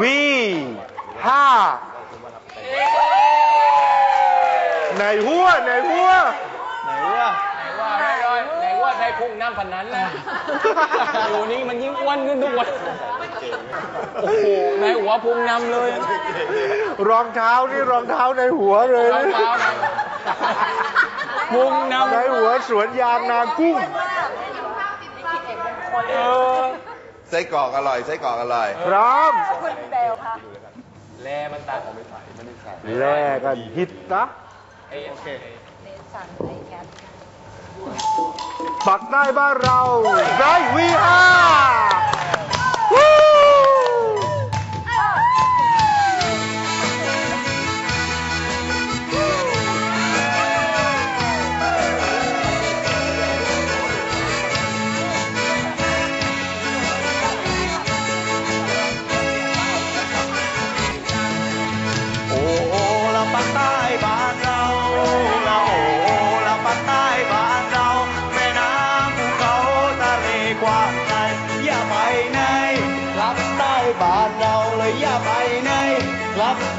วีห้าไหนหัวไหนหัวไหนว่าไหนว่าไหนว่าใช้พุงน้ำพันนั้นนะอยู่นี่มันยิ่งอ้วนขึ้นทุกวันโอ้โหในหัวพุงนำเลยรองเท้านี่รองเท้าในหัวเลยรองเท้านะพุงนำในหัวสวนยางนากุ้งเออ ไส้กรอกอร่อยไส้กรอกอร่อย พร้อมแลมันตาของไม่ใส่มันไม่ใส่แลกกันฮิตนะโอเคปักใต้บ้านเราได้วีห้า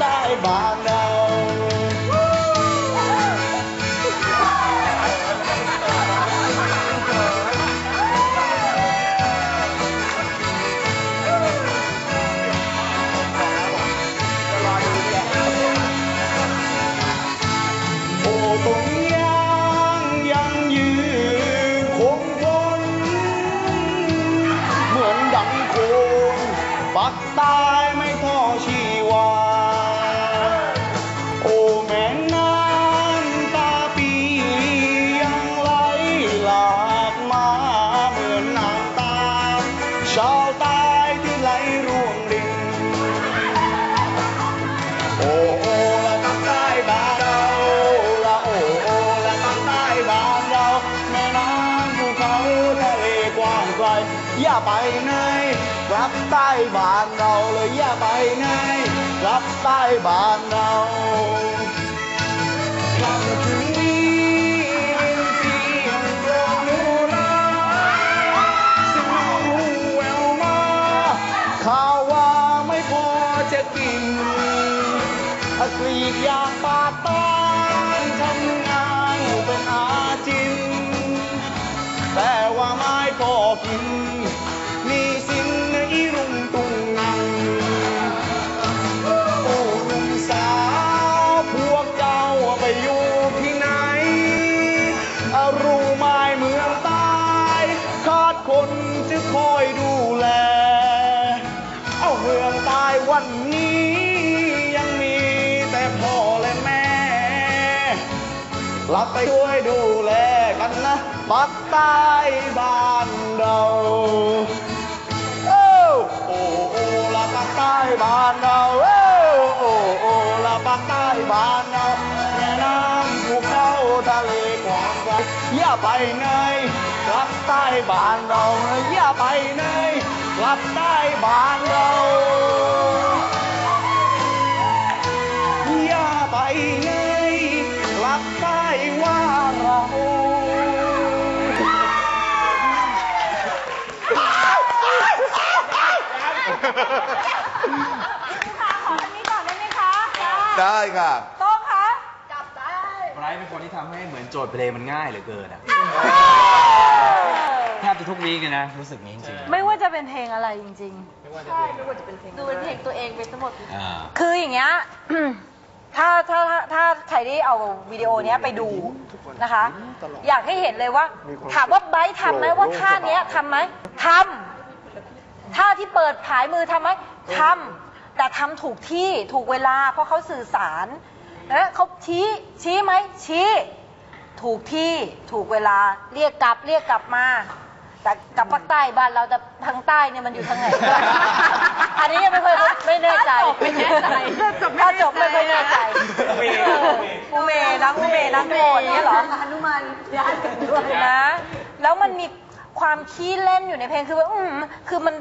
กลับใต้ กว้างไกลอย่าไปไหนก รับไปช่วยดูแลกันนะปักใต้บ้านเราโอ้โอ้โอ้ละปักใต้บ้านเราโอ้โอ้โอ้ละปักใต้บ้านเราแม่น้ำภูเขาทะเลกว้างไกลอย่าไปไหนกลับใต้บ้านเราอย่าไปไหนกลับใต้บ้านเรา ได้ค่ะต้องคะไบรท์เป็นคนที่ทำให้เหมือนโจทย์เพลงมันง่ายเหลือเกินอะแทบจะทุกวีคเลยนะ รู้สึกนี้จริงๆไม่ว่าจะเป็นเพลงอะไรจริง ดูเป็นเพลงตัวเองไปทั้งหมดอ่า ๆ คืออย่างเงี้ย ถ้าถ้าถ้าถ้าใครได้เอาวิดีโอเนี้ยไปดูนะคะ อยากให้เห็นเลยว่า ถามว่าไบร์ททำไหมว่าท่าเนี้ยทำไหมทำ ท่าที่เปิดผายมือทำไหมทำแต่ทำถูกที่ถูกเวลา เพราะเขาสื่อสารนะเขาชี้ชี้ไหมชี้ ถูกที่ถูกเวลาเรียกกลับเรียกกลับมา แต่กลับภาคใต้บ้านเราแต่ทางใต้เนี่ยมันอยู่ทางไหน อันนี้ยังไม่เคยไม่แน่ใจไม่แน่ใจถ้าจบไม่เคยแน่ใจกูเมย์นะกูเมย์นะกูคนนี้เหรอฮนุมานญาติกันด้วยนะ แล้วมันมีความขี้เล่นอยู่ในเพลงคือว่าอืมคือมัน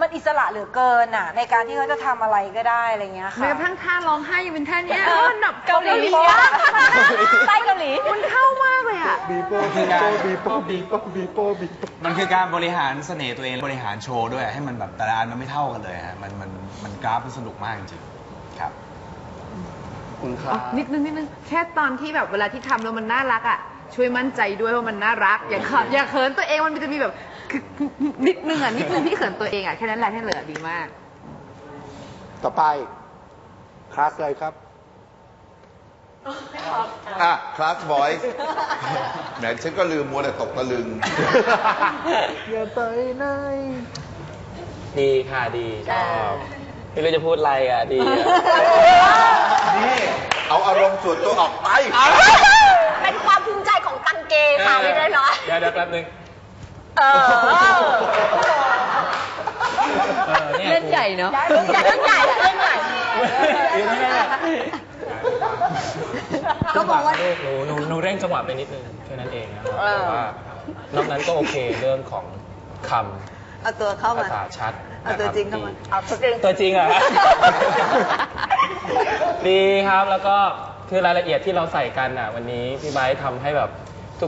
มันอิสระเหลือเกินอะ ในการที่เขาจะทำอะไรก็ได้อะไรเงี้ยค่ะ แม้กระทั่งท่าร้องไห้ยังเป็นท่าเนี้ยเออ มันแบบเกาหลีอะใต้เกาหลี มันเข้ามากเลยอะ บีโป้บีโป้บีโป้บีโป้บีโป้บีโป้มันคือการบริหารเสน่ห์ตัวเองบริหารโชว์ด้วย ให้มันแบบแต่ละอันมันไม่เท่ากันเลยฮะมันมันมันกราฟมันสนุกมากจริงๆครับ คุณครับนิดนึงนิดนึงแค่ตอนที่แบบเวลาที่ทำแล้วมันน่ารักอะ ช่วยมั่นใจด้วยว่ามันน่ารัก อย่าเขินอย่าเขินตัวเองมันจะมีแบบ คือนิดนึงอะนิดนึงที่เขินตัวเองอะแค่นั้นแหละที่เหลือดีมาก ต่อไป คลาสเลยครับ อะคลาสบอยส์แหมฉันก็ลืมมัวแต่ตกตะลึง อย่าไปไหนดีค่ะดีชอบไม่รู้จะพูดอะไรอะดีอะนี่ เอาอารมณ์ส่วนตัวออกไป เป็นความภูมิใจของตังเกค่ะไม่ได้เนาะเดี๋ยวเดี๋ยวแป๊บนึง เออเออเนี่ย เล่นใหญ่เนอะเรื่องใหญ่เรื่องใหญ่เรื่องใหญ่ก็บอกว่าหนูหนูหนูเร่งจังหวะไปนิดนึงแค่นั้นเองนะครับแต่ว่านอกนั้นก็โอเคเรื่องของคำเอาตัวเข้ามาภาษาชัดเอาตัวนะครับจริงเข้ามาดีเอาตัวจริง ตัวจริงเหรอดีครับแล้วก็คือรายละเอียดที่เราใส่กันอะ วันนี้พี่ไบร์ททำให้แบบ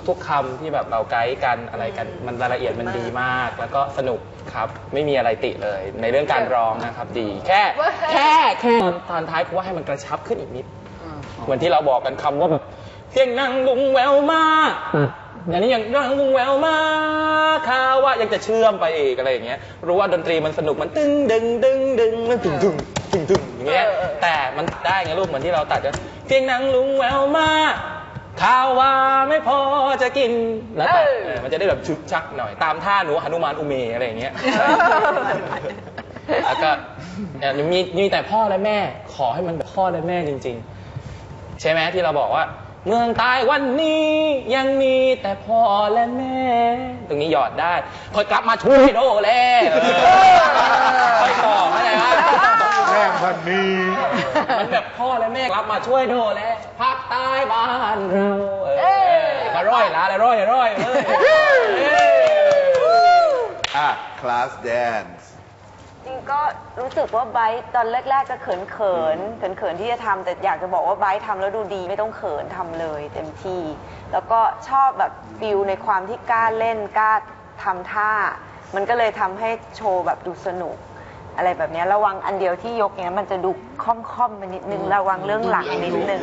ทุกๆคำที่แบบเราไกด์กันอะไรกันมันรายละเอียดมันดีมาก แล้วก็สนุกครับไม่มีอะไรติเลย ในเรื่องการร้องนะครับดี แค่แค่แค่ตอนตอนท้ายกูว่าให้มันกระชับขึ้นอีกนิด เหมือนที่เราบอกกันคำว่าแบบเพียงนั่งลุงแววมาอย่างนี้อย่างนั่งลุงแววมาข้าว่ายังจะเชื่อมไปอีกอะไรอย่างเงี้ยรู้ว่าดนตรีมันสนุกมันตึงดึงดึงดึงมันตึงตึงตึงตึงอย่างเงี้ยแต่มันได้ไงลูกเหมือนที่เราตัดกันเพียงนั่งลุงแววมา ข้าวว่าไม่พอจะกินแล้วตัดเออมันจะได้แบบชุกชักหน่อย ตามท่าหนูหนุมานอุเมอะไรอย่างเงี้ย แล้วก็เนี่ยมีมีแต่พ่อและแม่ ขอให้มันแบบพ่อและแม่จริง ๆ ใช่ไหมที่เราบอกว่า เมืองตายวันนี้ยังมีแต่พ่อและแม่ ตรงนี้หยอดได้คอยกลับมาช่วยโดแลเออคอยต่อเข้าใจไหมแรงพันนี้ มันแบบพ่อและแม่กลับมาช่วยโดแลภาค ใต้บ้านเราเออมาร้อยละละร้อยร้อยเลยเอออะคลาสแดนซ์จริงก็รู้สึกว่าไบร์ทตอนแรกๆก็เขินเขินเขินเขินๆที่จะทำแต่อยากจะบอกว่าไบร์ททำแล้วดูดีไม่ต้องเขินทำเลยเต็มที่ แล้วก็ชอบแบบฟิลในความที่กล้าเล่นกล้าทำท่า มันก็เลยทำให้โชว์แบบดูสนุก อะไรแบบเนี้ยระวังอันเดียวที่ยกเนี้ยมันจะดูค่อมๆไปนิดนึงระวังเรื่องหลังนิดนึง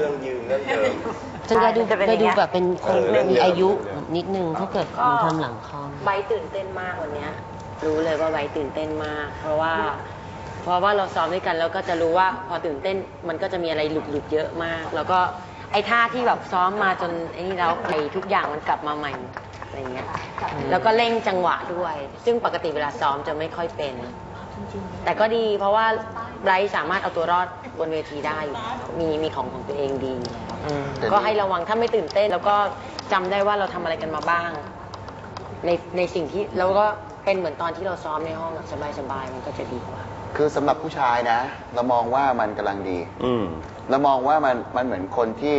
จะดูจะเป็นจะอย่างดูเงี้ยแบบเป็นคนมีอายุนิดนึงถ้าเกิดมันทำหลังคอมไบร์ทตื่นเต้นมากวันเนี้ยรู้เลยว่าไบร์ทตื่นเต้นมาก เพราะว่า เพราะว่าเราซ้อมด้วยกันแล้วก็จะรู้ว่าพอตื่นเต้นมันก็จะมีอะไรหลุดหลุดๆเยอะมาก แล้วก็ไอ้ท่าที่แบบซ้อมมาจนไอ้นี่แล้วไอ้ทุกอย่างมันกลับมาใหม่อะไรเงี้ยแล้วก็เร่งจังหวะด้วย ซึ่งปกติเวลาซ้อมจะไม่ค่อยเป็น แต่ก็ดีเพราะว่าไบรท์สามารถเอาตัวรอดบนเวทีได้อยู่แล้วมีมีของของตัวเองดีแล้วก็ให้ระวังถ้าไม่ตื่นเต้น แล้วก็จำได้ว่าเราทำอะไรกันมาบ้าง ในในสิ่งที่แล้วก็เป็นเหมือนตอนที่เราซ้อมในห้องอะสบายๆมันก็จะดีกว่า คือสำหรับผู้ชายนะ เรามองว่ามันกำลังดี อืม เรามองว่ามันมันเหมือนคนที่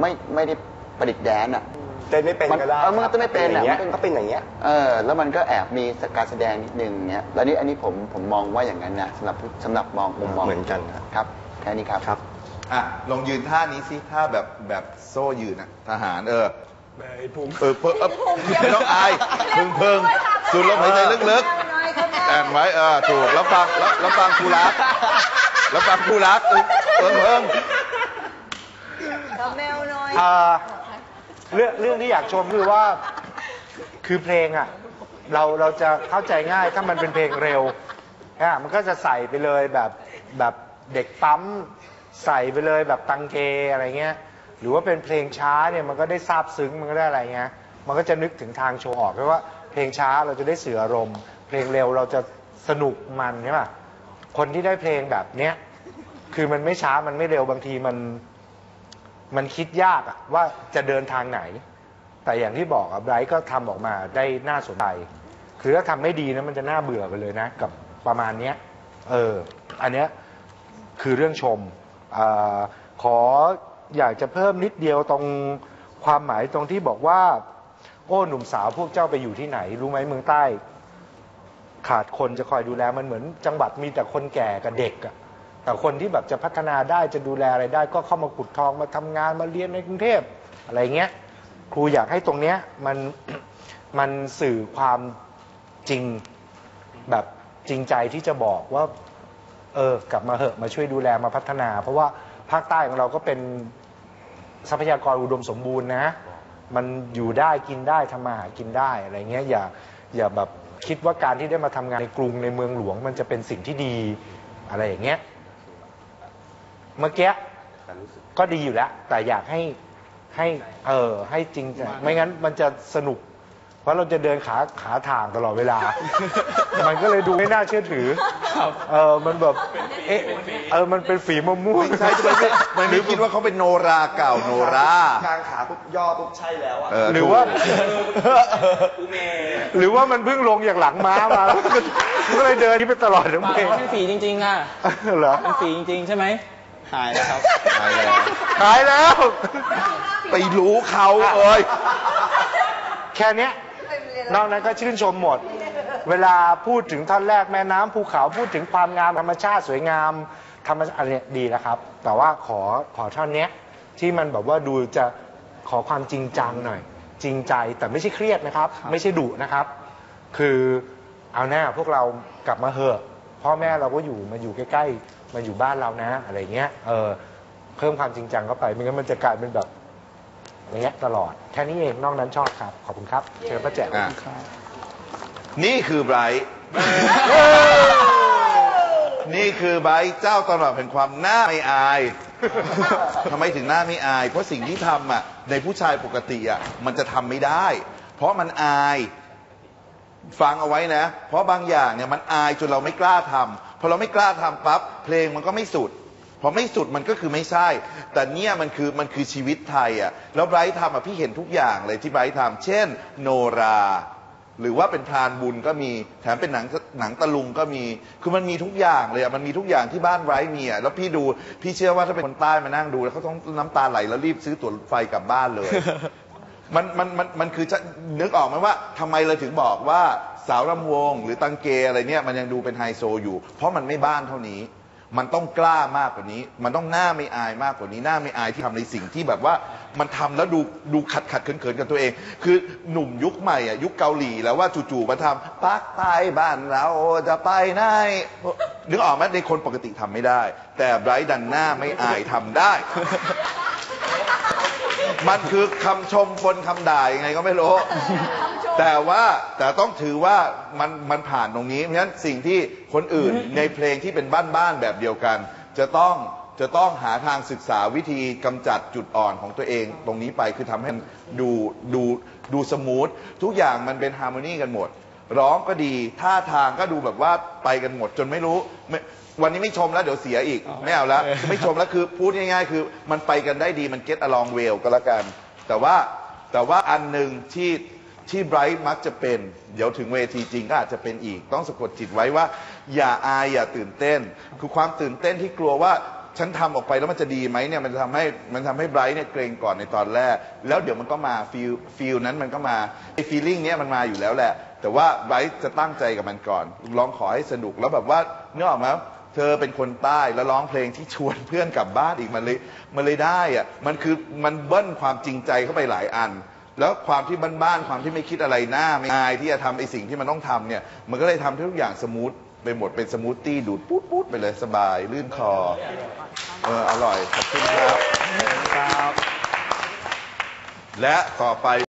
ไม่ไม่ได้ประดิษฐ์แดนอะ เต้นไม่เป็นก็ได้เออมันก็ต้องไม่เป็นอะอย่างเงี้ยมันก็เป็นอย่างเงี้ย เออแล้วมันก็แอบมีการแสดงนิดนึงเงี้ยแล้วนี่อันนี้ผมผมมองว่าอย่างนั้นนะสำหรับผู้สำหรับมองมุมมองเหมือนกันครับ ครับแค่นี้ครับ ครับ อะ ลองยืนท่านี้สิท่าแบบแบบโซ่ยืนอะทหารเออเออเพิ่งเออไม่ต้องอายพึงพึงสูดลมหายใจลึกๆแต่งไว้เออถูกแล้วฟังแล้วแล้วฟังครูรักแล้วฟังครูรักเออเพิ่งเพิ่งอ่า เรื่องเรื่องที่อยากชมคือว่า คือเพลงอะ เราเราจะเข้าใจง่ายถ้ามันเป็นเพลงเร็วอะมันก็จะใส่ไปเลยแบบแบบเด็กปั๊มใส่ไปเลยแบบตังเกอะไรเงี้ย หรือว่าเป็นเพลงช้าเนี่ยมันก็ได้ซาบซึ้งมันก็ได้อะไรเงี้ย มันก็จะนึกถึงทางโชว์ออกเพราะว่าเพลงช้าเราจะได้เสื่ออารมณ์ เพลงเร็วเราจะสนุกมันใช่ป่ะคนที่ได้เพลงแบบเนี้ยคือมันไม่ช้ามันไม่เร็วบางทีมัน มันคิดยากอะว่าจะเดินทางไหน แต่อย่างที่บอกอะไบรท์ก็ทำออกมาได้น่าสนใจ คือถ้าทำไม่ดีนะมันจะน่าเบื่อไปเลยนะ กับประมาณเนี้ยเออ อันเนี้ยคือเรื่องชมอาขออยากจะเพิ่มนิดเดียวตรงความหมายตรงที่บอกว่า โอ้หนุ่มสาวพวกเจ้าไปอยู่ที่ไหน รู้ไหมเมืองใต้ ขาดคนจะคอยดูแลมันเหมือนจังหวัดมีแต่คนแก่กับเด็กอะ แต่คนที่แบบจะพัฒนาได้จะดูแลอะไรได้ ก็เข้ามาขุดทองมาทำงานมาเรียนในกรุงเทพอะไรเงี้ยครูอยากให้ตรงเนี้ยมันมันสื่อความจริงแบบจริงใจที่จะบอกว่า เออกลับมาเหอะมาช่วยดูแลมาพัฒนา เพราะว่าภาคใต้ของเราก็เป็นทรัพยากรอุดมสมบูรณ์นะ มันอยู่ได้กินได้ทำมาหากินได้อะไรเงี้ยอย่าอย่าแบบคิดว่าการที่ได้มาทำงานในกรุงในเมืองหลวง มันจะเป็นสิ่งที่ดีอะไรอย่างเงี้ย เมื่อกี้ก็ดีอยู่แล้ว แต่อยากให้ให้เออให้จริงใจไม่งั้นมันจะสนุก เพราะเราจะเดินขาขาทางตลอดเวลา มันก็เลยดูไม่น่าเชื่อถือเออมันแบบเอ๊ะเออมันเป็นฝีมะม่วงใช่จะไม่ไม่ไม่คิดว่าเขาเป็นโนราเก่าโนราทางขาปุ๊บย่อปุ๊บใช่แล้วอะเออหรือว่าอูเมหรือว่ามันเพิ่งลงจากหลังม้ามาแล้วมันก็เลยเดินที่ไปตลอดทั้งเปล่าเพลงเขาเป็นฝีจริงๆอะเหรอเป็นฝีจริงๆใช่ไหม หายแล้วครับตายแล้ว หายแล้ว ไปรู้เขาเอ้ยแค่เนี้ยนอกนั้นก็ชื่นชมหมด เวลาพูดถึงท่อนแรกแม่น้ำภูเขาพูดถึงความงามธรรมชาติสวยงามธรรมชาติอะไรเนี่ยดีแล้วครับ แต่ว่าขอขอท่อนเนี้ยที่มันแบบว่าดูจะขอความจริงจังหน่อย จริงใจแต่ไม่ใช่เครียดนะครับ ไม่ใช่ดุนะครับ คือเอาหน้าพวกเรากลับมาเหอะพ่อแม่เราก็อยู่มาอยู่ใกล้ๆ มาอยู่บ้านเรานะอะไรเงี้ยเออเพิ่มความจริงจังเข้าไปไม่งั้นมันจะกลายเป็นแบบอย่างเงี้ยตลอด แค่นี้เองนอกนั้นชอบครับ ขอบคุณครับ เชิญป้าแจ๋วอะนี่คือไบรท์นี่คือไบรท์เจ้าตำรับแห่งความหน้าไม่อายทำไมถึงหน้าไม่อาย เพราะสิ่งที่ทำอะในผู้ชายปกติอะมันจะทำไม่ได้ เพราะมันอาย ฟังเอาไว้นะ เพราะบางอย่างเนี่ยมันอายจนเราไม่กล้าทำพอเราไม่กล้าทำปั๊บเพลงมันก็ไม่สุดพอไม่สุดมันก็คือไม่ใช่ แต่เนี่ยมันคือมันคือชีวิตไทยอะแล้วไบรท์ทำอะพี่เห็นทุกอย่างเลยที่ไบรท์ทำเช่น โนรา หรือว่าเป็นพรานบุญก็มีแถมเป็นหนังหนังตะลุงก็มี คือมันมีทุกอย่างเลยอะมันมีทุกอย่างที่บ้านไบรท์มีอะแล้วพี่ดูพี่เชื่อว่าถ้าเป็นคนใต้มานั่งดู แล้วเขาต้องน้ำตาไหลแล้วรีบซื้อตั๋วไฟกลับบ้านเลย มันมันมันมันคือจะนึกออกไหมว่าทำไมเราถึงบอกว่าสาวรำวง หรือตังเกอะไรเนี่ยมันยังดูเป็นไฮโซอยู่ เพราะมันไม่บ้านเท่านี้ มันต้องกล้ามากกว่านี้ มันต้องหน้าไม่อายมากกว่านี้หน้าไม่อายที่ทำในสิ่งที่แบบว่ามันทำแล้วดูดูขัดขัดเขินเขินกับตัวเอง คือหนุ่มยุคใหม่อะยุคเกาหลีแล้วว่าจู่ๆมาทำปักใต้บ้านเราจะไปไหนนึกออกไหมในคนปกติทำไม่ได้ แต่ไบรท์ดันหน้าไม่อายทำได้ มันคือคำชมบนคำด่ายังไงก็ไม่รู้ แต่ว่าแต่ต้องถือว่ามันมันผ่านตรงนี้ เพราะฉะนั้นสิ่งที่คนอื่นในเพลงที่เป็นบ้านๆแบบเดียวกัน จะต้องจะต้องหาทางศึกษาวิธีกำจัดจุดอ่อนของตัวเอง ตรงนี้ไปคือทำให้มันดูดูดูสมูททุกอย่างมันเป็นฮาร์โมนีกันหมด ร้องก็ดีท่าทางก็ดูแบบว่าไปกันหมดจนไม่รู้ไม่ วันนี้ไม่ชมแล้วเดี๋ยวเสียอีก ไม่เอาแล้วไม่ชมแล้วคือพูดง่ายๆ คือมันไปกันได้ดีมัน get along well ก็แล้วกัน แต่ว่าแต่ว่าอันหนึ่งที่ที่ไบรท์มักจะเป็น เดี๋ยวถึงเวทีจริงก็อาจจะเป็นอีก ต้องสะกดจิตไว้ว่า อย่าอายอย่าตื่นเต้น คือความตื่นเต้นที่กลัวว่าฉันทำออกไปแล้วมันจะดีไหมเนี่ยมันจะทำให้มันทำให้ไบรท์เนี่ยเกรงก่อนในตอนแรก แล้วเดี๋ยวมันก็มาฟีลฟีลนั้นมันก็มาไอ้ฟีลิ่งเนี้ยมันมาอยู่แล้วแหละ แต่ว่าไบรท์จะตั้งใจกับมันก่อน ลองขอให้สนุกแล้วแบบว่าเนื้อออกไหม เธอเป็นคนใต้แล้วร้องเพลงที่ชวนเพื่อนกลับบ้านอีกมันเลยมันเลยได้อะมันคือมันเบิ้ลความจริงใจเข้าไปหลายอัน แล้วความที่บ้านๆความที่ไม่คิดอะไรหน้าไม่อายที่จะทำไอ้สิ่งที่มันต้องทำเนี่ยมันก็เลยทำให้ทุกอย่างสมูทไปหมดเป็นสมูทตี้ดูดปุ๊ดปุ๊ดไปเลยสบาย ลื่นคอเอออร่อยขอบคุณครับและต่อไป